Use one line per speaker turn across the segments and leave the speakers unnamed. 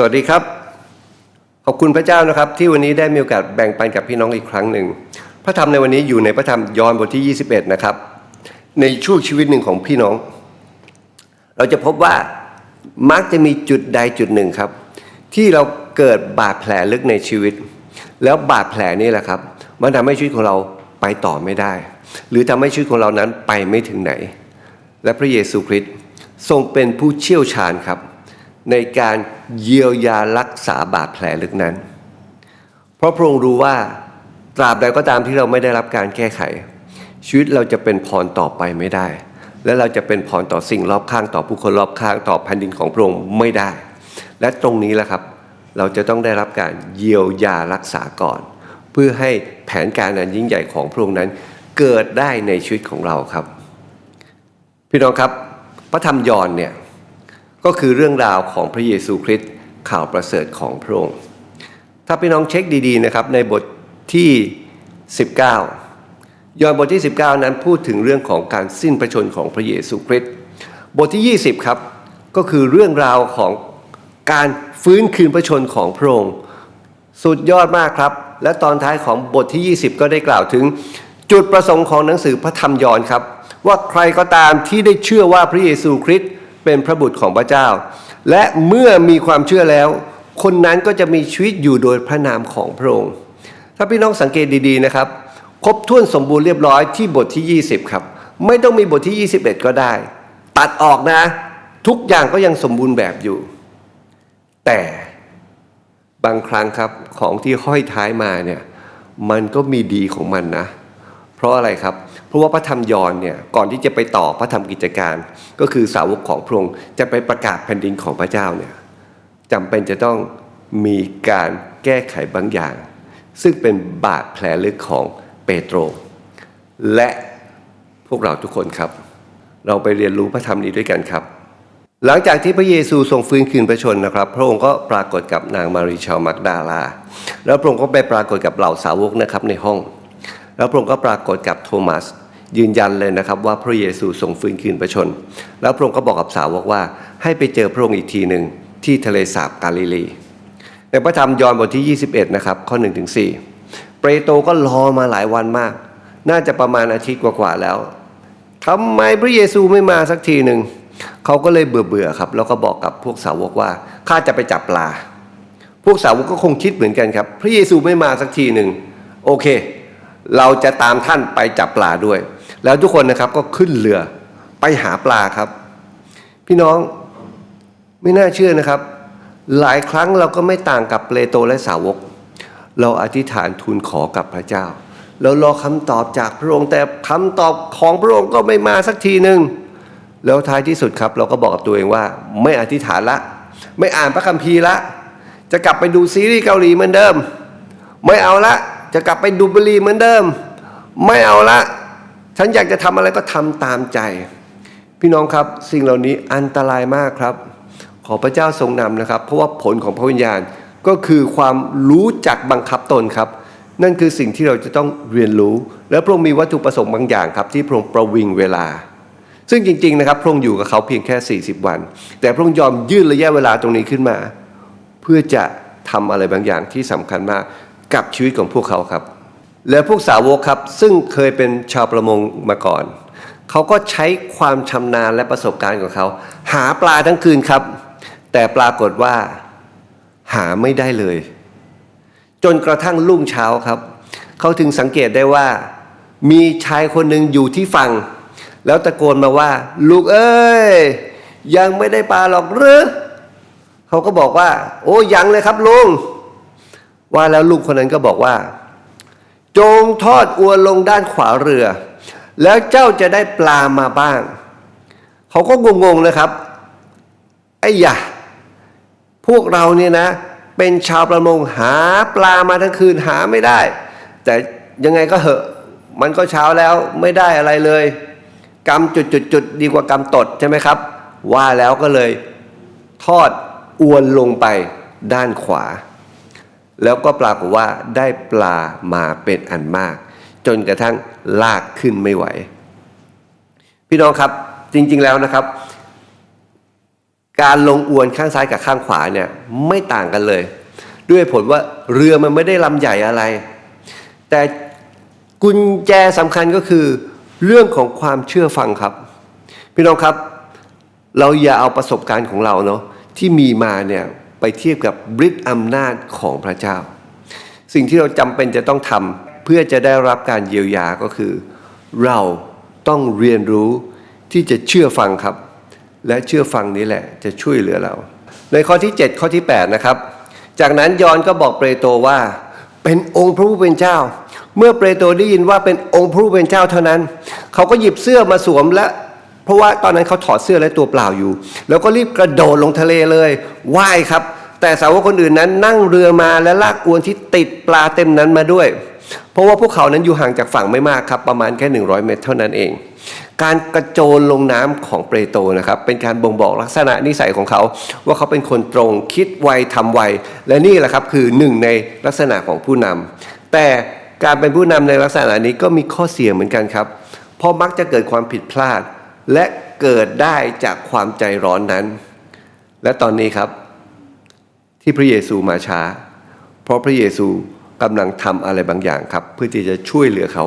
สวัสดีครับ ขอบคุณพระเจ้านะครับ ที่วันนี้ได้มีโอกาสแบ่งปันกับพี่น้องอีกครั้งหนึ่ง พระธรรมในวันนี้อยู่ในพระธรรมยอห์นบทที่ 21 นะครับ ในช่วงชีวิตหนึ่งของพี่น้อง เราจะพบว่ามักจะมีจุดใดจุดหนึ่งครับ ที่เราเกิดบาดแผลลึกในชีวิต แล้วบาดแผลนี่แหละครับมันทำให้ชีวิตของเราไปต่อไม่ได้ หรือทำให้ชีวิตของเรานั้นไปไม่ถึงไหน และพระเยซูคริสต์ทรงเป็นผู้เชี่ยวชาญครับ ในการเยียวยารักษาบาดแผลลึกนั้น เพราะพระองค์รู้ว่าตราบใดก็ตามที่เราไม่ได้รับการแก้ไข ชีวิตเราจะเป็นพรต่อไปไม่ได้ และเราจะเป็นพรต่อสิ่งรอบข้างต่อผู้คนรอบข้างต่อแผ่นดินของพระองค์ไม่ได้ และตรงนี้แหละครับ เราจะต้องได้รับการเยียวยารักษาก่อน เพื่อให้แผนการอันยิ่งใหญ่ของพระองค์นั้น เกิดได้ในชีวิตของเราครับ พี่น้องครับพระธรรมยอห์นเนี่ย ก็คือเรื่องราวของพระเยซูคริสต์ข่าวประเสริฐของพระองค์ ถ้าพี่น้องเช็คดีๆนะครับในบทที่ 19 ยอห์นบทที่ 19 นั้นพูดถึงเรื่องของการสิ้นพระชนของพระเยซูคริสต์บทที่ 20 ครับ ก็คือเรื่องราวของการฟื้นคืนพระชนของพระองค์ สุดยอดมากครับ และตอนท้ายของบทที่ 20 ก็ได้กล่าวถึงจุดประสงค์ของหนังสือพระธรรมยอห์นครับ ว่าใครก็ตามที่ได้เชื่อว่าพระเยซูคริสต์ เป็นพระบุตรของพระเจ้า และเมื่อมีความเชื่อแล้ว คนนั้นก็จะมีชีวิตอยู่โดยพระนามของพระองค์ ถ้าพี่น้องสังเกตดีๆนะครับ ครบถ้วนสมบูรณ์เรียบร้อยที่บทที่ 20 ครับ ไม่ต้องมีบทที่ 21 ก็ได้ ตัดออกนะ ทุกอย่างก็ยังสมบูรณ์แบบอยู่ แต่บางครั้งครับของที่ห้อยท้ายมาเนี่ยมันก็มีดีของมันนะ เพราะอะไรครับ เพราะว่าพระธรรมยอนเนี่ยก่อนที่จะไปต่อพระธรรมกิจการ ก็คือสาวกของพระองค์จะไปประกาศแผ่นดินของพระเจ้าเนี่ยจำเป็นจะต้องมีการแก้ไขบางอย่าง ซึ่งเป็นบาดแผลลึกของเปโตร และพวกเราทุกคนครับ เราไปเรียนรู้พระธรรมนี้ด้วยกันครับ หลังจากที่พระเยซูทรงฟื้นคืนพระชนนะครับ พระองค์ก็ปรากฏกับนางมารีชาวมักดาลา แล้วพระองค์ก็ไปปรากฏกับเหล่าสาวกนะครับในห้อง แล้วพระองค์ก็ปรากฏกับโทมัส ยืนยันเลยนะครับว่าพระเยซูทรงฟื้นคืนพระชน แล้วพระองค์ก็บอกกับสาวกว่า ให้ไปเจอพระองค์อีกทีหนึ่งที่ทะเลสาบกาลิลี ในพระธรรมยอห์นบทที่ 21 นะครับ ข้อ1ถึง4เปโตรก็รอมาหลายวันมาก น่าจะประมาณอาทิตย์กว่าๆแล้วทำไมพระเยซูไม่มาสักทีหนึ่งเขาก็เลยเบื่อๆครับ แล้วก็บอกกับพวกสาวกว่าข้าจะไปจับปลา พวกสาวกก็คงคิดเหมือนกันครับ พระเยซูไม่มาสักทีหนึ่งโอเค เราจะตามท่านไปจับปลาด้วย แล้วทุกคนนะครับก็ขึ้นเรือไปหาปลาครับ พี่น้องไม่น่าเชื่อนะครับ หลายครั้งเราก็ไม่ต่างกับเปโตรและสาวก เราอธิษฐานทูลขอกับพระเจ้าเรารอคำตอบจากพระองค์แต่คำตอบของพระองค์ก็ไม่มาสักทีหนึ่งแล้วท้ายที่สุดครับ เราก็บอกกับตัวเองว่า ไม่อธิษฐานละ ไม่อ่านพระคัมภีร์ละ จะกลับไปดูซีรีส์เกาหลีเหมือนเดิม ไม่เอาละ จะกลับไปดูบุรีเหมือนเดิม ไม่เอาละ ฉันอยากจะทำอะไรก็ทำตามใจ พี่น้องครับสิ่งเหล่านี้อันตรายมากครับ ขอพระเจ้าทรงนำนะครับ เพราะว่าผลของพระวิญญาณก็คือความรู้จักบังคับตนครับ นั่นคือสิ่งที่เราจะต้องเรียนรู้ และพระองค์มีวัตถุประสงค์บางอย่างครับ ที่พระองค์ประวิงเวลา ซึ่งจริง ๆ นะครับ พระองค์อยู่กับเขาเพียงแค่ 40 วัน แต่พระองค์ยอมยืดระยะเวลาตรงนี้ขึ้นมา เพื่อจะทำอะไรบางอย่างที่สำคัญมากกับชีวิตของพวกเขาครับ และพวกสาวกครับ ซึ่งเคยเป็นชาวประมงมาก่อน เขาก็ใช้ความชำนาญและประสบการณ์ของเขา หาปลาทั้งคืนครับ แต่ปรากฏว่าหาไม่ได้เลย จนกระทั่งรุ่งเช้าครับ เขาถึงสังเกตได้ว่า มีชายคนหนึ่งอยู่ที่ฝั่ง แล้วตะโกนมาว่า ลูกเอ้ย ยังไม่ได้ปลาหรอกหรือเขาก็บอกว่า โอ้ยังเลยครับลุงว่าแล้วลูกคนนั้นก็บอกว่า จงทอดอวนลงด้านขวาเรือ แล้วเจ้าจะได้ปลามาบ้าง เขาก็งงๆนะครับ ไอ้ยะพวกเราเนี่ยนะ เป็นชาวประมงหาปลามาทั้งคืนหาไม่ได้ แต่ยังไงก็เหอะ มันก็เช้าแล้วไม่ได้อะไรเลยกรรมจุดๆๆดีกว่ากรรมตดใช่ไหมครับ ว่าแล้วก็เลย ทอดอวนลงไปด้านขวา แล้วก็ปรากฏว่าได้ปลามาเป็นอันมาก จนกระทั่งลากขึ้นไม่ไหว พี่น้องครับจริงๆแล้วนะครับ การลงอวนข้างซ้ายกับข้างขวาเนี่ยไม่ต่างกันเลย ด้วยผลว่าเรือมันไม่ได้ลำใหญ่อะไร แต่กุญแจสำคัญก็คือ เรื่องของความเชื่อฟังครับ พี่น้องครับ เราอย่าเอาประสบการณ์ของเราเนาะที่มีมาเนี่ย ไปเทียบกับฤทธิ์อำนาจของพระเจ้า สิ่งที่เราจำเป็นจะต้องทำเพื่อจะได้รับการเยียวยาก็คือ เราต้องเรียนรู้ที่จะเชื่อฟังครับ และเชื่อฟังนี้แหละจะช่วยเหลือเรา ในข้อที่ 7 ข้อที่ 8 นะครับ จากนั้นยอนก็บอกเปโตรว่า เป็นองค์พระผู้เป็นเจ้า เมื่อเปโตรได้ยินว่าเป็นองค์พระผู้เป็นเจ้าเท่านั้น เขาก็หยิบเสื้อมาสวมและ เพราะว่าตอนนั้นเขาถอดเสื้อและตัวเปล่าอยู่ แล้วก็รีบกระโดดลงทะเลเลยว่ายครับ แต่สาวกคนอื่นนั้นนั่งเรือมาและลากอวนที่ติดปลาเต็มนั้นมาด้วย เพราะว่าพวกเขานั้นอยู่ห่างจากฝั่งไม่มากครับ ประมาณแค่ 100 เมตรเท่านั้นเอง การกระโจนลงน้ำของเปโตรนะครับ เป็นการบ่งบอกลักษณะนิสัยของเขา ว่าเขาเป็นคนตรงคิดไวทำไว และนี่แหละครับคือหนึ่งในลักษณะของผู้นำแต่การเป็นผู้นำในลักษณะนี้ก็มีข้อเสียเหมือนกันครับ เพราะมักจะเกิดความผิดพลาด และเกิดได้จากความใจร้อนนั้น และตอนนี้ครับ ที่พระเยซูมาช้า เพราะพระเยซูกำลังทำอะไรบางอย่างครับ เพื่อที่จะช่วยเหลือเขา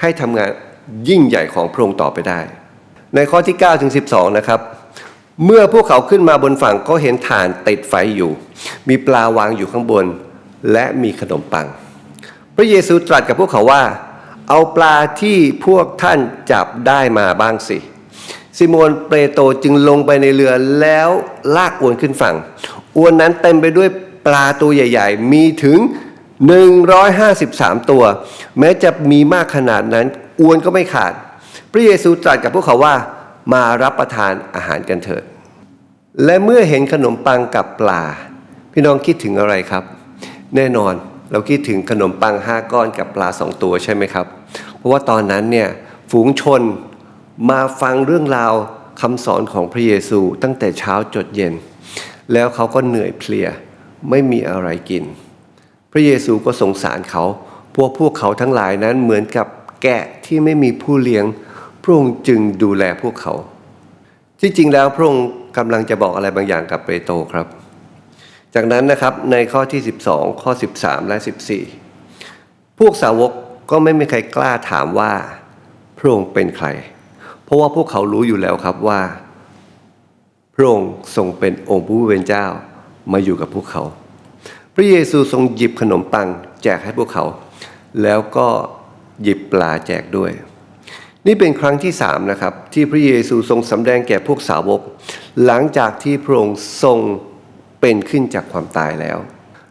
ให้ทำงานยิ่งใหญ่ของพระองค์ต่อไปได้ ในข้อที่9ถึง12 นะครับ เมื่อพวกเขาขึ้นมาบนฝั่งก็เห็นฐานติดไฟอยู่ มีปลาวางอยู่ข้างบน และมีขนมปัง พระเยซูตรัสกับพวกเขาว่า เอาปลาที่พวกท่านจับได้มาบ้างสิ ซิโมนเปโตรจึงลงไปในเรือแล้วลากอวนขึ้นฝั่ง อวนนั้นเต็มไปด้วยปลาตัวใหญ่ ๆ มีถึง 153 ตัว แม้จะมีมากขนาดนั้นอวนก็ไม่ขาด พระเยซูตรัสกับพวกเขาว่ามารับประทานอาหารกันเถิด และเมื่อเห็นขนมปังกับปลา พี่น้องคิดถึงอะไรครับ แน่นอนเราคิดถึงขนมปังห้าก้อนกับปลาสองตัวใช่ไหมครับ เพราะว่าตอนนั้นเนี่ยฝูงชน มาฟังเรื่องราวคำสอนของพระเยซูตั้งแต่เช้าจดเย็น แล้วเขาก็เหนื่อยเพลียไม่มีอะไรกิน พระเยซูก็สงสารเขา พวกพวกเขาทั้งหลายนั้นเหมือนกับแกะที่ไม่มีผู้เลี้ยง พระองค์จึงดูแลพวกเขา ที่จริงแล้วพระองค์กำลังจะบอกอะไรบางอย่างกับเปโตรครับ จากนั้นนะครับในข้อที่ 12 ข้อ 13 และ 14 พวกสาวกก็ไม่มีใครกล้าถามว่าพระองค์เป็นใคร เพราะว่าพวกเขารู้อยู่แล้วครับว่า พระองค์ทรงเป็นองค์ผู้เป็นเจ้ามาอยู่กับพวกเขา พระเยซูทรงหยิบขนมปังแจกให้พวกเขา แล้วก็หยิบปลาแจกด้วย นี่เป็นครั้งที่สามนะครับ ที่พระเยซูทรงสำแดงแก่พวกสาวก หลังจากที่พระองค์ทรงเป็นขึ้นจากความตายแล้ว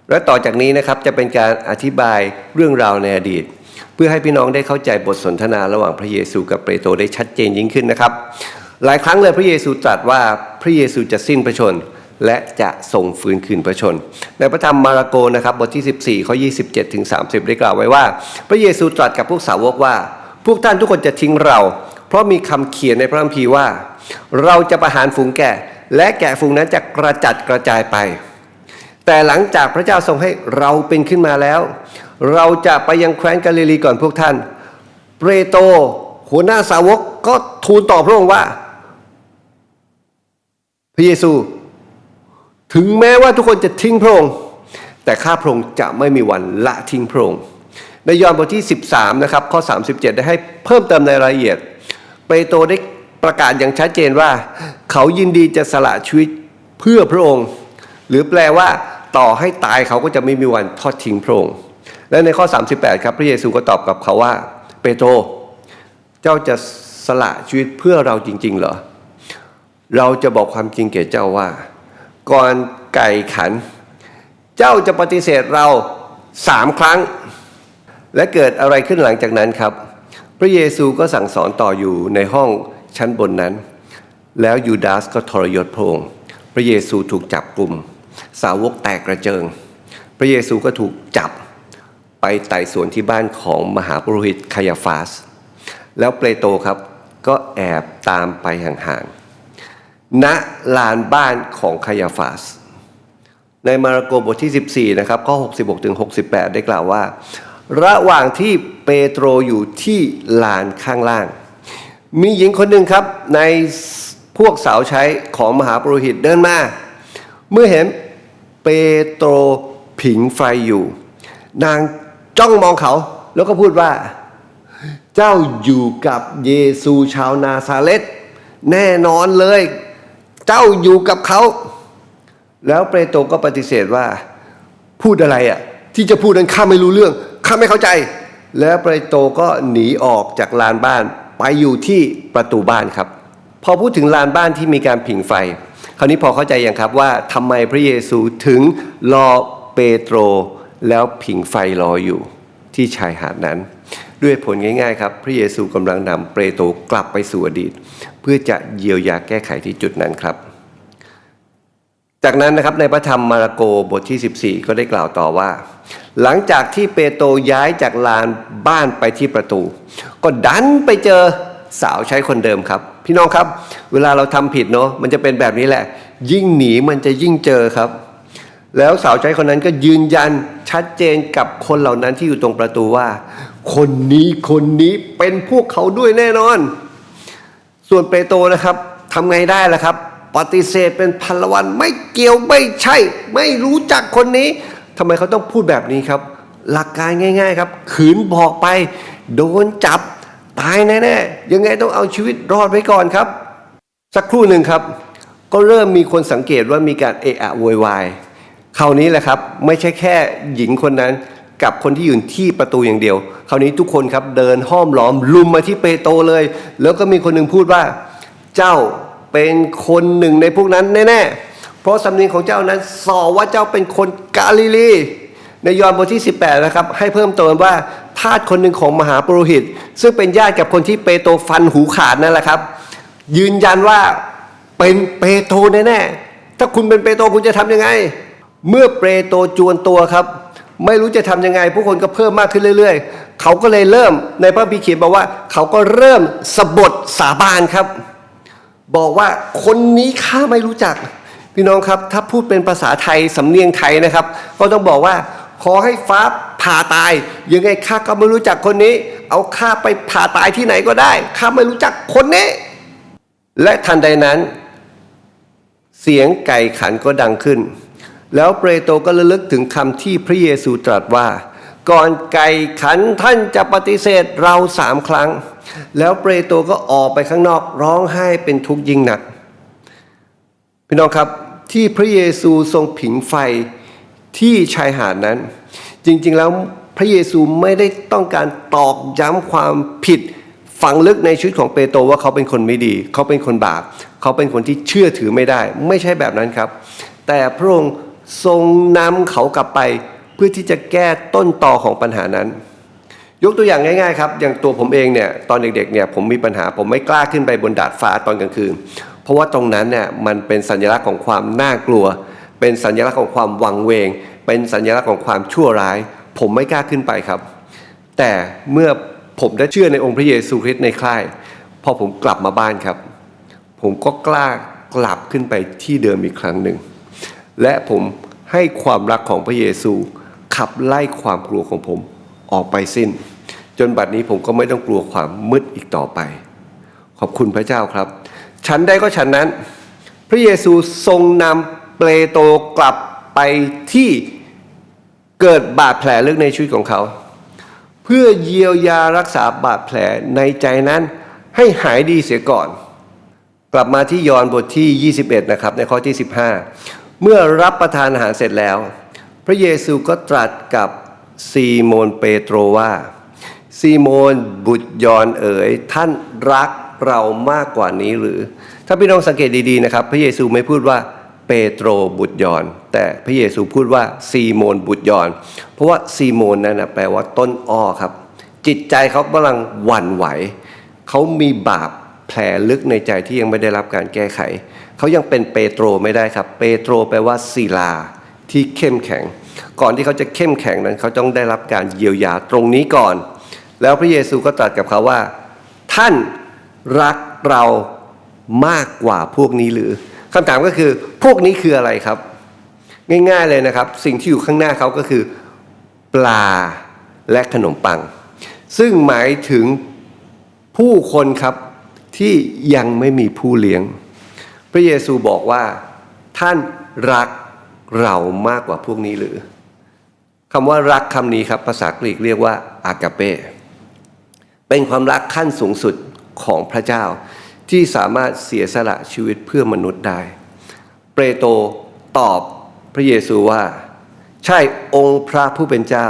และต่อจากนี้นะครับจะเป็นการอธิบายเรื่องราวในอดีต เพื่อให้พี่น้องได้เข้าใจบทสนทนาระหว่างพระเยซูกับเปโตรได้ชัดเจนยิ่งขึ้นนะครับ หลายครั้งเลยพระเยซูตรัสว่าพระเยซูจะสิ้นพระชนและจะทรงฟื้นคืนพระชน ในพระธรรมมาระโกนะครับบทที่ 14ข้อ27ถึง30 ได้กล่าวไว้ว่า พระเยซูตรัสกับพวกสาวกว่า พวกท่านทุกคนจะทิ้งเรา เพราะมีคำเขียนในพระคัมภีร์ว่า เราจะประหารฝูงแกะ และแกะฝูงนั้นจะกระจัดกระจายไป แต่หลังจากพระเจ้าทรงให้เราเป็นขึ้นมาแล้ว เราจะไปยังแคว้นกาลิลีก่อนพวกท่าน เปโตหัวหน้าสาวกก็ทูลต่อพระองค์ว่า พระเยซู ถึงแม้ว่าทุกคนจะทิ้งพระองค์ แต่ข้าพระองค์จะไม่มีวันละทิ้งพระองค์ในยอห์นบทที่ 13 นะครับ ข้อ 37 ได้ให้เพิ่มเติมในรายละเอียด เปโตรได้ประกาศอย่างชัดเจนว่า เขายินดีจะสละชีวิตเพื่อพระองค์ หรือแปลว่าต่อให้ตายเขาก็จะไม่มีวันทอดทิ้งพระองค์ และในข้อ 38 ครับพระเยซูก็ตอบกับเขาว่า เปโตร เจ้าจะสละชีวิตเพื่อเราจริง ๆ เหรอ เราจะบอกความจริงแก่เจ้าว่า ก่อนไก่ขัน เจ้าจะปฏิเสธเราสามครั้ง และเกิดอะไรขึ้นหลังจากนั้นครับ พระเยซูก็สั่งสอนต่ออยู่ในห้องชั้นบนนั้น แล้วยูดาสก็ทรยศพระองค์พระเยซูถูกจับกลุ่ม สาวกแตกกระเจิง พระเยซูก็ถูกจับ ไปไต่สวนที่บ้านของมหาปุโรหิตคายาฟาส แล้วเปโตรครับก็แอบตามไปห่างๆณลานบ้านของคายาฟาส ในมาระโกบทที่ 14 นะครับข้อ66ถึง68 ได้กล่าวว่า ระหว่างที่เปโตรอยู่ที่ลานข้างล่าง มีหญิงคนหนึ่งครับในพวกสาวใช้ของมหาปุโรหิตเดินมา เมื่อเห็นเปโตรผิงไฟอยู่ นาง จ้องมองเขา แล้วก็พูดว่า เจ้าอยู่กับเยซูชาวนาซาเลตแน่นอนเลย เจ้าอยู่กับเขา แล้วเปโตรก็ปฏิเสธว่า พูดอะไรอะ ที่จะพูดนั้นข้าไม่รู้เรื่องข้าไม่เข้าใจ แล้วเปโตรก็หนีออกจากลานบ้าน ไปอยู่ที่ประตูบ้านครับ พอพูดถึงลานบ้านที่มีการผิงไฟ คราวนี้พอเข้าใจยังครับว่าทำไมพระเยซูถึงรอเปโตร แล้วผิงไฟรออยู่ที่ชายหาดนั้น ด้วยผลง่ายๆครับ พระเยซูกำลังนำเปโตรกลับไปสู่อดีต เพื่อจะเยียวยาแก้ไขที่จุดนั้นครับ จากนั้นนะครับในพระธรรมมาระโกบทที่ 14 ก็ได้กล่าวต่อว่า หลังจากที่เปโตรย้ายจากลานบ้านไปที่ประตู ก็ดันไปเจอสาวใช้คนเดิมครับ พี่น้องครับ เวลาเราทำผิดเนาะมันจะเป็นแบบนี้แหละ ยิ่งหนีมันจะยิ่งเจอครับ แล้วสาวใช้คนนั้นก็ยืนยันชัดเจนกับคนเหล่านั้นที่อยู่ตรงประตูว่า คนนี้คนนี้เป็นพวกเขาด้วยแน่นอน ส่วนเปโตรนะครับทำไงได้ล่ะครับ ปฏิเสธเป็นพันละวันไม่เกี่ยวไม่ใช่ ไม่รู้จักคนนี้ทำไมเขาต้องพูดแบบนี้ครับ หลักการง่าย ๆ ครับ ขืนบอกไป โดนจับตายแน่ๆยังไงต้องเอาชีวิตรอดไว้ก่อนครับ สักครู่หนึ่งครับ ก็เริ่มมีคนสังเกตว่ามีการเอะอะโวยวาย คราวนี้แหละครับไม่ใช่แค่หญิงคนนั้นกับคนที่อยู่ที่ประตูอย่างเดียว คราวนี้ทุกคนครับเดินห้อมล้อมลุมมาที่เปโตรเลย แล้วก็มีคนหนึ่งพูดว่า เจ้าเป็นคนหนึ่งในพวกนั้นแน่ๆ เพราะสำเนียงของเจ้านั้นสอว่าเจ้าเป็นคนกาลิลี ในยอห์นบทที่ 18 นะครับ ให้เพิ่มเติมว่าทาสคนหนึ่งของมหาปรหิต ซึ่งเป็นญาติกับคนที่เปโตรฟันหูขาดนั่นแหละครับ ยืนยันว่าเป็นเปโตรแน่ๆถ้าคุณเป็นเปโตรคุณจะทำยังไง เมื่อเปโตรจวนตัวครับ ไม่รู้จะทำยังไง ผู้คนก็เพิ่มมากขึ้นเรื่อยๆ เขาก็เลยเริ่มในพระบิเขียนบอกว่า เขาก็เริ่มสบทสาบานครับ บอกว่าคนนี้ข้าไม่รู้จัก พี่น้องครับ ถ้าพูดเป็นภาษาไทยสำเนียงไทยนะครับ ก็ต้องบอกว่าขอให้ฟ้าผ่าตาย ยังไงข้าก็ไม่รู้จักคนนี้ เอาข้าไปผ่าตายที่ไหนก็ได้ข้าไม่รู้จักคนนี้ และทันใดนั้น เสียงไก่ขันก็ดังขึ้น แล้วเปโตรก็ระลึกถึงคำที่พระเยซูตรัสว่า ก่อนไก่ขันท่านจะปฏิเสธเราสามครั้ง แล้วเปโตรก็ออกไปข้างนอกร้องไห้เป็นทุกข์ยิ่งหนัก พี่น้องครับที่พระเยซูทรงผิงไฟที่ชายหาดนั้น จริงๆแล้วพระเยซูไม่ได้ต้องการตอกย้ำความผิดฝังลึกในชีวิตของเปโตรว่าเขาเป็นคนไม่ดี เขาเป็นคนบาป เขาเป็นคนที่เชื่อถือไม่ได้ ไม่ใช่แบบนั้นครับ แต่พระองค์ ทรงนำเขากลับไป เพื่อที่จะแก้ต้นตอของปัญหานั้น ยกตัวอย่างง่ายๆครับ อย่างตัวผมเองเนี่ยตอนเด็กๆเนี่ยผมมีปัญหาผมไม่กล้าขึ้นไปบนดาดฟ้าตอนกลางคืน เพราะว่าตรงนั้นเนี่ยมันเป็นสัญลักษณ์ของความน่ากลัว เป็นสัญลักษณ์ของความวังเวง เป็นสัญลักษณ์ของความชั่วร้าย ผมไม่กล้าขึ้นไปครับ แต่เมื่อผมได้เชื่อในองค์พระเยซูคริสต์ในค่ายพอผมกลับมาบ้านครับ ผมก็กล้ากลับขึ้นไปที่เดิมอีกครั้งหนึ่ง และผมให้ความรักของพระเยซูขับไล่ความกลัวของผมออกไปสิ้น จนบัดนี้ผมก็ไม่ต้องกลัวความมืดอีกต่อไป ขอบคุณพระเจ้าครับ ฉันใดก็ฉันนั้น พระเยซูทรงนำเปโตรกลับไปที่เกิดบาดแผลลึกในชีวิตของเขา เพื่อเยียวยารักษาบาดแผลในใจนั้นให้หายดีเสียก่อน กลับมาที่ยอห์นบทที่ 21 นะครับ ในข้อที่ 15 เมื่อรับประทานอาหารเสร็จแล้ว พระเยซูก็ตรัสกับซีโมนเปโตรว่า ซีโมนบุตรยอนเอ๋ยท่านรักเรามากกว่านี้หรือ ถ้าพี่น้องสังเกตดีๆนะครับ พระเยซูไม่พูดว่าเปโตรบุตรยอน แต่พระเยซูพูดว่าซีโมนบุตรยอน เพราะว่าซีโมนนั่นนะแปลว่าต้นอ้อครับ จิตใจเขากำลังหวั่นไหว เขามีบาป แผลลึกในใจที่ยังไม่ได้รับการแก้ไข เขายังเป็นเปโตรไม่ได้ครับ เปโตรแปลว่าศิลาที่เข้มแข็ง ก่อนที่เขาจะเข้มแข็งนั้นเขาต้องได้รับการเยียวยาตรงนี้ก่อน แล้วพระเยซูก็ตรัสกับเขาว่า ท่านรักเรามากกว่าพวกนี้หรือคำถามก็คือพวกนี้คืออะไรครับ ง่ายๆเลยนะครับ สิ่งที่อยู่ข้างหน้าเขาก็คือ ปลาและขนมปัง ซึ่งหมายถึงผู้คนครับ ที่ยังไม่มีผู้เลี้ยง พระเยซูบอกว่าท่านรักเรามากกว่าพวกนี้หรือคำว่ารักคำนี้ครับภาษากรีกเรียกว่าอากาเป เป็นความรักขั้นสูงสุดของพระเจ้า ที่สามารถเสียสละชีวิตเพื่อมนุษย์ได้ เปโตรตอบพระเยซูว่า ใช่องค์พระผู้เป็นเจ้า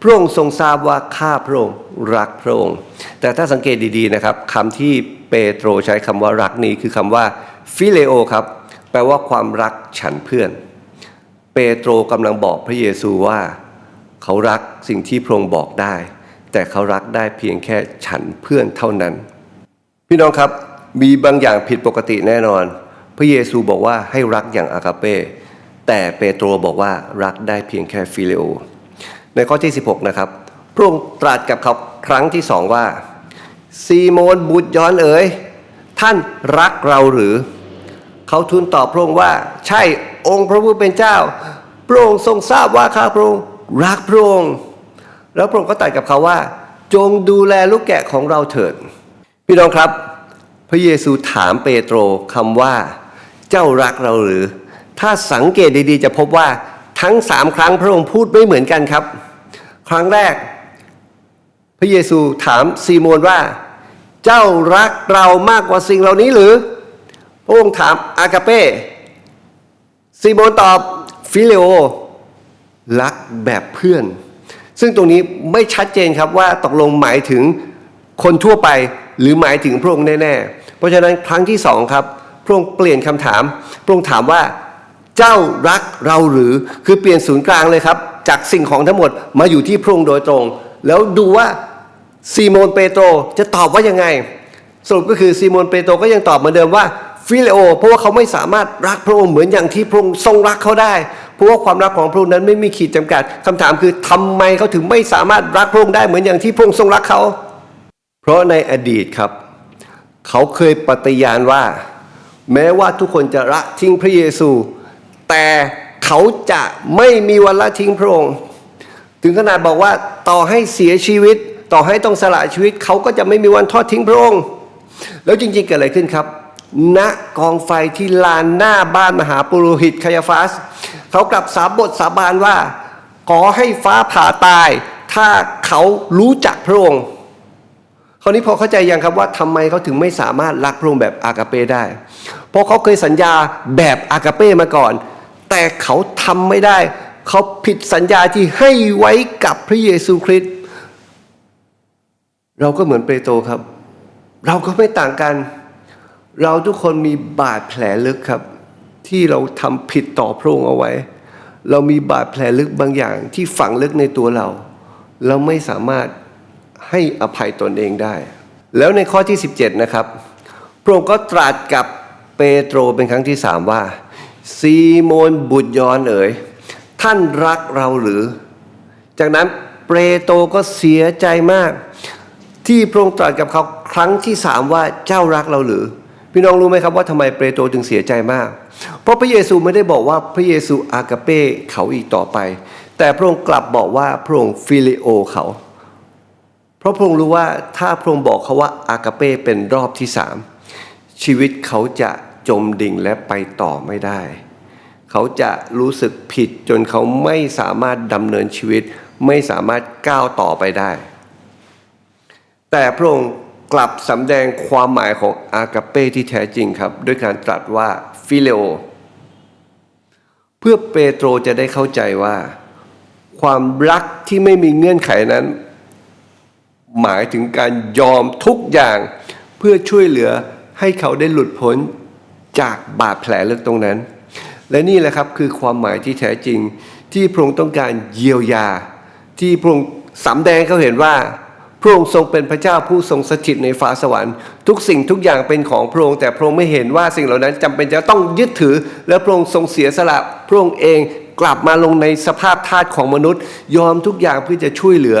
พระองค์ทรงทราบว่าข้าพระองค์รักพระองค์แต่ถ้าสังเกตดีๆนะครับคำที่ เปโตรใช้คำว่ารักนี้คือคำว่าฟิเลโอครับ แปลว่าความรักฉันเพื่อน เปโตรกำลังบอกพระเยซูว่า เขารักสิ่งที่พระองค์บอกได้ แต่เขารักได้เพียงแค่ฉันเพื่อนเท่านั้น พี่น้องครับมีบางอย่างผิดปกติแน่นอน พระเยซูบอกว่าให้รักอย่างอากาเป้แต่เปโตรบอกว่ารักได้เพียงแค่ฟิเลโอในข้อที่ 16 นะครับพระองค์ตรัสกับเขาครั้งที่สองว่า ซีโมนบุตรยอนเอ๋ยท่านรักเราหรือ เขาทูลตอบพระองค์ว่า ใช่องค์พระผู้เป็นเจ้า พระองค์ทรงทราบว่าข้าพระองค์รักพระองค์แล้วพระองค์ก็ตรัสกับเขาว่า จงดูแลลูกแกะของเราเถิด พี่น้องครับ พระเยซูถามเปโตรคำว่า เจ้ารักเราหรือ ถ้าสังเกตดีๆ จะพบว่าทั้งสามครั้งพระองค์พูดไม่เหมือนกันครับ ครั้งแรก พระเยซูถามซีโมนว่า เจ้ารักเรามากกว่าสิ่งเหล่านี้หรือ พระองค์ถามอากาเป้ซีโมนตอบฟิเลโอรักแบบเพื่อน ซึ่งตรงนี้ไม่ชัดเจนครับว่าตกลงหมายถึงคนทั่วไปหรือหมายถึงพระองค์แน่ๆ เพราะฉะนั้นครั้งที่สองครับ พระองค์เปลี่ยนคำถาม พระองค์ถามว่าเจ้ารักเราหรือคือเปลี่ยนศูนย์กลางเลยครับ จากสิ่งของทั้งหมดมาอยู่ที่พระองค์โดยตรง แล้วดูว่า ซีโมนเปโตรจะตอบว่ายังไง สรุปก็คือซีโมนเปโตรก็ยังตอบเหมือนเดิมว่าฟิเลโอ เพราะว่าเขาไม่สามารถรักพระองค์เหมือนอย่างที่พระองค์ทรงรักเขาได้ เพราะว่าความรักของพระองค์นั้นไม่มีขีดจำกัดคำถามคือทำไมเขาถึงไม่สามารถรักพระองค์ได้เหมือนอย่างที่พระองค์ทรงรักเขา เพราะในอดีตครับ เขาเคยปฏิญาณว่า แม้ว่าทุกคนจะละทิ้งพระเยซู แต่เขาจะไม่มีวันละทิ้งพระองค์ ถึงขนาดบอกว่าต่อให้เสียชีวิต ต่อให้ต้องสละชีวิตเขาก็จะไม่มีวันทอดทิ้งพระองค์ แล้วจริงๆเกิดอะไรขึ้นครับ ณกองไฟที่ลานหน้าบ้านมหาปุโรหิตคายาฟาสเขากลับสาบทสาบานว่า ขอให้ฟ้าผ่าตาย ถ้าเขารู้จักพระองค์คราวนี้พอเข้าใจยังครับว่าทำไมเขาถึงไม่สามารถรักพระองค์แบบอากาเป้ได้ เพราะเขาเคยสัญญาแบบอากาเป้มาก่อน แต่เขาทำไม่ได้ เขาผิดสัญญาที่ให้ไว้กับพระเยซูคริสต์ เราก็เหมือนเปโตรครับ เราก็ไม่ต่างกัน เราทุกคนมีบาดแผลลึกครับ ที่เราทำผิดต่อพระองค์เอาไว้ เรามีบาดแผลลึกบางอย่างที่ฝังลึกในตัวเรา เราไม่สามารถให้อภัยตนเองได้ แล้วในข้อที่ 17 นะครับ พระองค์ก็ตรัสกับเปโตรเป็นครั้งที่สามว่า ซีโมนบุตรยอนเอ๋ยท่านรักเราหรือ จากนั้นเปโตรก็เสียใจมาก ที่พระองค์ตรัสกับเขาครั้งที่สามว่าเจ้ารักเราหรือ พี่น้องรู้ไหมครับว่าทำไมเปโตรจึงเสียใจมาก เพราะพระเยซูไม่ได้บอกว่าพระเยซูอากาเป้เขาอีกต่อไป แต่พระองค์กลับบอกว่าพระองค์ฟิลิโอเขา เพราะพระองค์รู้ว่าถ้าพระองค์บอกเขาว่าอากาเป้เป็นรอบที่สามชีวิตเขาจะจมดิ่งและไปต่อไม่ได้ เขาจะรู้สึกผิดจนเขาไม่สามารถดำเนินชีวิต ไม่สามารถก้าวต่อไปได้ แต่พระองค์กลับสำแดงความหมายของอากาเป้ที่แท้จริงครับด้วยการตรัสว่าฟิเลโอ เพื่อเปโตรจะได้เข้าใจว่า ความรักที่ไม่มีเงื่อนไขนั้น หมายถึงการยอมทุกอย่างเพื่อช่วยเหลือให้เขาได้หลุดพ้นจากบาดแผลเลึกตรงนั้น และนี่แหละครับคือความหมายที่แท้จริงที่พระองค์ต้องการเยียวยา ที่พระองค์สำแดงเขาเห็นว่า พระองค์ทรงเป็นพระเจ้าผู้ทรงสถิตในฟ้าสวรรค์ ทุกสิ่งทุกอย่างเป็นของพระองค์แต่พระองค์ไม่เห็นว่าสิ่งเหล่านั้นจำเป็นจะต้องยึดถือ และพระองค์ทรงเสียสละพระองค์เองกลับมาลงในสภาพทาสของมนุษย์ ยอมทุกอย่างเพื่อจะช่วยเหลือ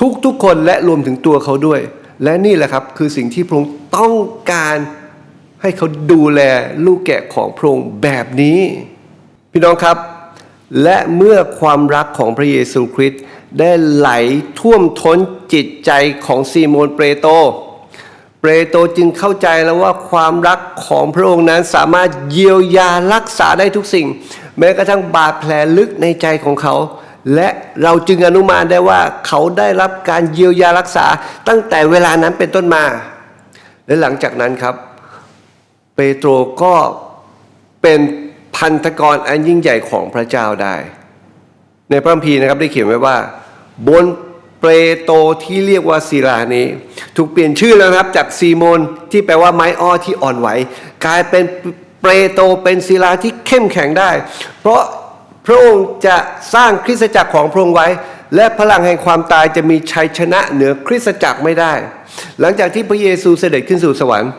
ทุกทุกคนและรวมถึงตัวเขาด้วย และนี่แหละครับคือสิ่งที่พระองค์ต้องการให้เขาดูแลลูกแกะของพระองค์แบบนี้ พี่น้องครับ และเมื่อความรักของพระเยซูคริสต์ ได้ไหลท่วมท้นจิตใจของซีโมนเปโตรเปโตรจึงเข้าใจแล้วว่าความรักของพระองค์นั้นสามารถเยียวยารักษาได้ทุกสิ่ง แม้กระทั่งบาดแผลลึกในใจของเขา และเราจึงอนุมานได้ว่าเขาได้รับการเยียวยารักษาตั้งแต่เวลานั้นเป็นต้นมา และหลังจากนั้นครับ เปโตรก็เป็นพันธกรอันยิ่งใหญ่ของพระเจ้าได้ ในพระคัมภีร์นะครับได้เขียนไว้ว่า บนเปโตรที่เรียกว่าศิลานี้ ถูกเปลี่ยนชื่อแล้วนะครับจากซีโมนที่แปลว่าไม้อ้อที่อ่อนไหว กลายเป็นเปโตรเป็นศิลาที่เข้มแข็งได้ เพราะพระองค์จะสร้างคริสตจักรของพระองค์ไว้ และพลังแห่งความตายจะมีชัยชนะเหนือคริสตจักรไม่ได้ หลังจากที่พระเยซูเสด็จขึ้นสู่สวรรค์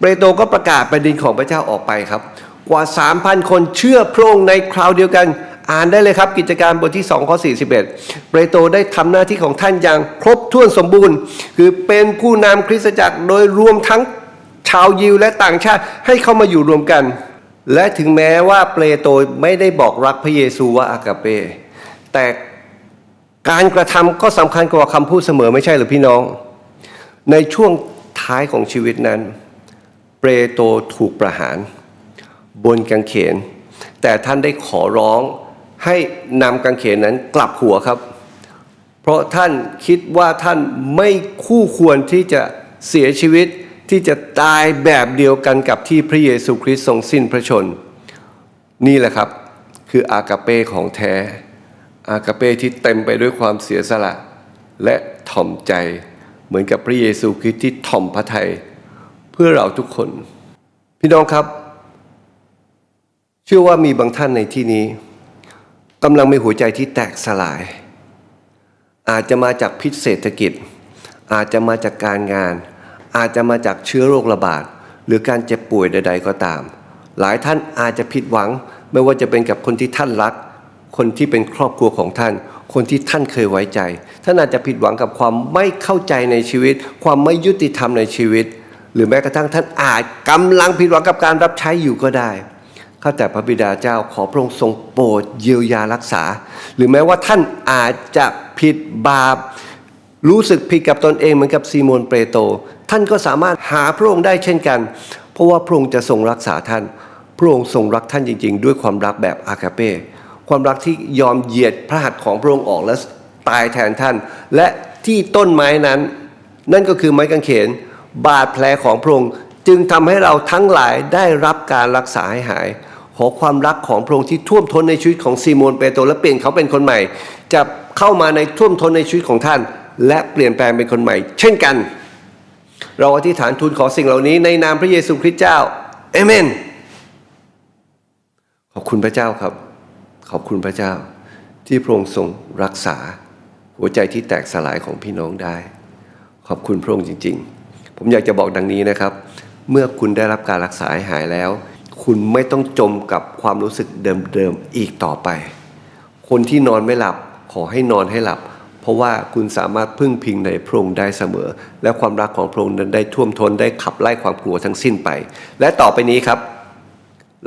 เปโตรก็ประกาศแผ่นดินของพระเจ้าออกไปครับ กว่า 3,000 คนเชื่อพระองค์ในคราวเดียวกัน อ่านได้เลยครับกิจการบทที่ 2 ข้อ 41 เปโตรได้ทำหน้าที่ของท่านอย่างครบถ้วนสมบูรณ์ คือเป็นผู้นำคริสตจักรโดยรวมทั้งชาวยิวและต่างชาติให้เข้ามาอยู่รวมกัน และถึงแม้ว่าเปโตรไม่ได้บอกรักพระเยซูว่าอากาเป แต่การกระทำก็สำคัญกว่าคำพูดเสมอไม่ใช่หรือพี่น้อง ในช่วงท้ายของชีวิตนั้น เปโตรถูกประหาร บนกางเขน แต่ท่านได้ขอร้อง ให้นำกางเขนนั้นกลับหัวครับ เพราะท่านคิดว่าท่านไม่คู่ควรที่จะเสียชีวิตที่จะตายแบบเดียวกันกับที่พระเยซูคริสต์ทรงสิ้นพระชน นี่แหละครับคืออากาเป้ของแท้ อากาเป้ที่เต็มไปด้วยความเสียสละ และถ่อมใจเหมือนกับพระเยซูคริสต์ที่ถ่อมพระทัยเพื่อเราทุกคน พี่น้องครับ เชื่อว่ามีบางท่านในที่นี้ กำลังมีหัวใจที่แตกสลาย อาจจะมาจากพิษเศรษฐกิจ อาจจะมาจากการงาน อาจจะมาจากเชื้อโรคระบาด หรือการเจ็บป่วยใด ๆ ก็ตาม หลายท่านอาจจะผิดหวัง ไม่ว่าจะเป็นกับคนที่ท่านรัก คนที่เป็นครอบครัวของท่าน คนที่ท่านเคยไว้ใจ ท่านอาจจะผิดหวังกับความไม่เข้าใจในชีวิต ความไม่ยุติธรรมในชีวิต หรือแม้กระทั่งท่านอาจกำลังผิดหวังกับการรับใช้อยู่ก็ได้ ข้าแต่พระบิดาเจ้าขอพระองค์ทรงโปรดเยียวยารักษา หรือแม้ว่าท่านอาจจะผิดบาป รู้สึกผิดกับตนเองเหมือนกับซีโมนเปโตรท่านก็สามารถหาพระองค์ได้เช่นกัน เพราะว่าพระองค์จะทรงรักษาท่าน พระองค์ทรงรักท่านจริง ๆ ด้วยความรักแบบอากาเป้ความรักที่ยอมเหยียดพระหัตถ์ของพระองค์ออกและตายแทนท่าน และที่ต้นไม้นั้น นั่นก็คือไม้กางเขนบาดแผลของพระองค์ จึงทำให้เราทั้งหลายได้รับการรักษาให้หาย ขอความรักของพระองค์ที่ท่วมท้นในชีวิตของซีโมนเปโตรและเปลี่ยนเขาเป็นคนใหม่ จะเข้ามาในท่วมท้นในชีวิตของท่าน และเปลี่ยนแปลงเป็นคนใหม่ เช่นกัน เราอธิษฐานทูลขอสิ่งเหล่านี้ในนามพระเยซูคริสต์เจ้าเอเมนขอบคุณพระเจ้าครับ ขอบคุณพระเจ้า ที่พระองค์ทรงรักษา หัวใจที่แตกสลายของพี่น้องได้ ขอบคุณพระองค์จริง ๆ ผมอยากจะบอกดังนี้นะครับ เมื่อคุณได้รับการรักษาให้หายแล้ว คุณไม่ต้องจมกับความรู้สึกเดิมๆอีกต่อไป คนที่นอนไม่หลับขอให้นอนให้หลับ เพราะว่าคุณสามารถพึ่งพิงในพระองค์ได้เสมอ และความรักของพระองค์นั้นได้ท่วมท้นได้ขับไล่ความกลัวทั้งสิ้นไป และต่อไปนี้ครับ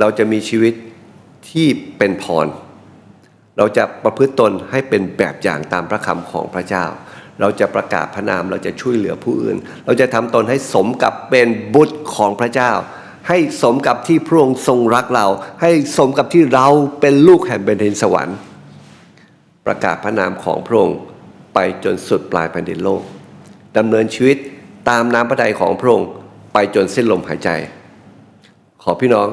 เราจะมีชีวิตที่เป็นพร เราจะประพฤติตนให้เป็นแบบอย่างตามพระคำของพระเจ้า เราจะประกาศพระนามเราจะช่วยเหลือผู้อื่น เราจะทำตนให้สมกับเป็นบุตรของพระเจ้า ให้สมกับที่พระองค์ทรงรักเรา ให้สมกับที่เราเป็นลูกแห่งแผ่นดินสวรรค์ ประกาศพระนามของพระองค์ไปจนสุดปลายแผ่นดินโลกดำเนินชีวิตตามน้ำพระทัยของพระองค์ไปจนสิ้นลมหายใจ ขอพี่น้อง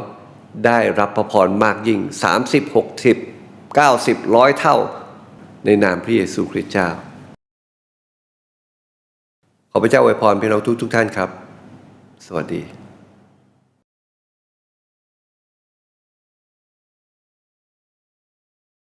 ได้รับพระพรมากยิ่ง 30 60 90ร้อยเท่า ในนามพระเยซูคริสต์เจ้า พระเจ้าอวยพรพี่น้องทุกทุกท่านครับ สวัสดี